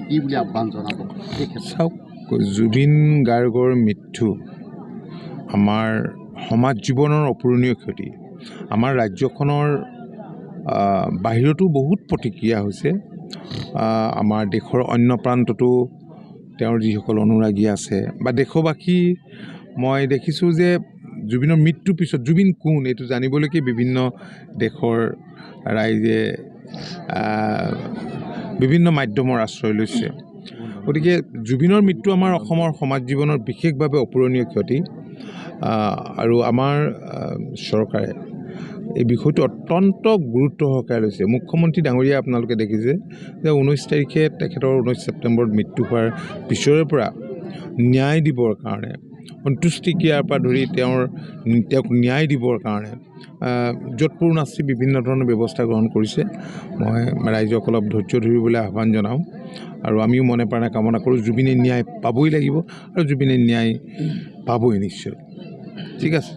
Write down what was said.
কি বুলি আহ্বান জনাব চাওক জুবিন গাৰ্গৰ মৃত্যু আমাৰ সমাজ জীৱনৰ অপূৰণীয় ক্ষতি আমাৰ ৰাজ্যখনৰ বাহিৰতো বহুত প্ৰতিক্ৰিয়া হৈছে আমাৰ দেশৰ অন্য প্ৰান্ততো তেওঁৰ যিসকল অনুৰাগী আছে বা দেশবাসী মই দেখিছোঁ যে জুবিনৰ মৃত্যুৰ পিছত জুবিন কোন এইটো জানিবলৈকে বিভিন্ন দেশৰ ৰাইজে বিভিন্ন মাধ্যমৰ আশ্ৰয় লৈছে। গতিকে জুবিনৰ মৃত্যু আমাৰ অসমৰ সমাজ জীৱনৰ বিশেষভাৱে অপূৰণীয় ক্ষতি আৰু আমাৰ চৰকাৰে এই বিষয়টো অত্যন্ত গুৰুত্ব সহকাৰে লৈছে। মুখ্যমন্ত্ৰী ডাঙৰীয়া আপোনালোকে দেখিছে যে ঊনৈছ তাৰিখে তেখেতৰ ঊনৈছ ছেপ্টেম্বৰত মৃত্যু হোৱাৰ পিছৰে পৰা ন্যায় দিবৰ কাৰণে সন্তুষ্টিক্ৰিয়াৰ পৰা ধৰি তেওঁৰ তেওঁক ন্যায় দিবৰ কাৰণে যোধপুর নাস্তি বিভিন্ন ধৰণৰ ব্যৱস্থা গ্ৰহণ কৰিছে, মই ৰাইজক অলপ ধৈৰ্য ধৰিবলৈ আহ্বান জনাওঁ আৰু আমিও মনে প্ৰাণে কামনা কৰোঁ, জুবিনে ন্যায় পাবই লাগিব আৰু জুবিনে ন্যায় পাবই নিশ্চয়। ঠিক আছে।